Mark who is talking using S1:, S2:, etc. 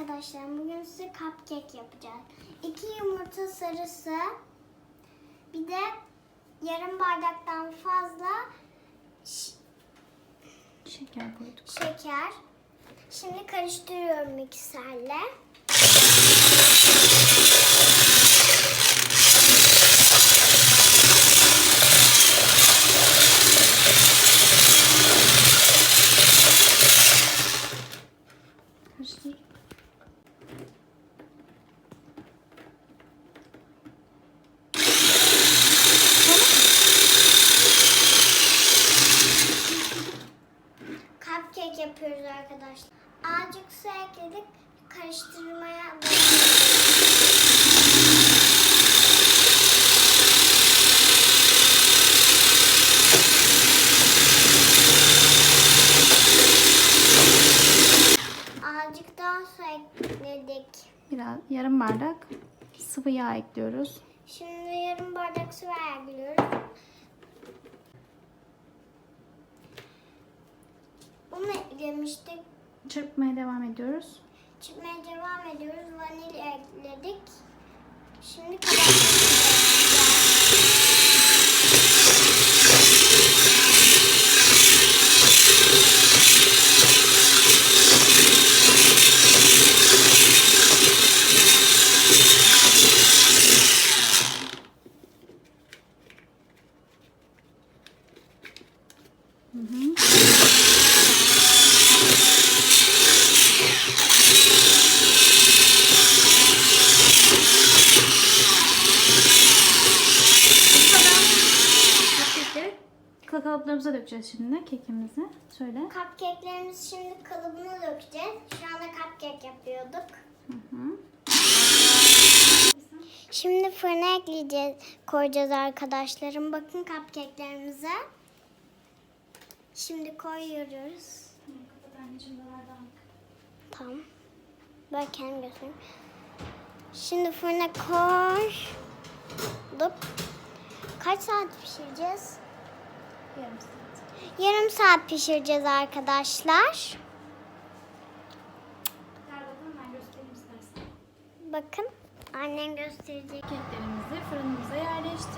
S1: arkadaşlar. Bugün size cupcake yapacağız. İki yumurta sarısı, bir de yarım bardaktan fazla
S2: Şeker koyduk.
S1: şeker. Şimdi karıştırıyorum mikserle.
S2: Karıştır.
S1: Cupcake yapıyoruz arkadaşlar. Azıcık su ekledik. Karıştırmaya. Azıcık daha su ekledik.
S2: Biraz yarım bardak sıvı yağ ekliyoruz.
S1: Şimdi yarım bardak su ekliyoruz. Bunu eklemiştik.
S2: Çırpmaya devam ediyoruz.
S1: Çırpmaya devam ediyoruz. Vanilya ekledik. Şimdi kabartmamızı
S2: Hı hı. Cupcake'leri kalıplarımıza dökeceğiz şimdi kekimizi. Söyle.
S1: Cupcake'lerimizi şimdi kalıbına dökeceğiz. Şu anda cupcake yapıyorduk.
S2: Hı hı.
S1: Şimdi fırına ekleyeceğiz, koyacağız arkadaşlarım. Bakın cupcake'lerimize. Şimdi koyuyoruz. Tamam. Ben kendim göstereyim. Şimdi fırına koyduk. Kaç saat pişireceğiz?
S2: Yarım saat.
S1: Yarım saat pişireceğiz arkadaşlar. Bakın annem gösterecek.
S2: Keklerimizi fırınımıza pişecek.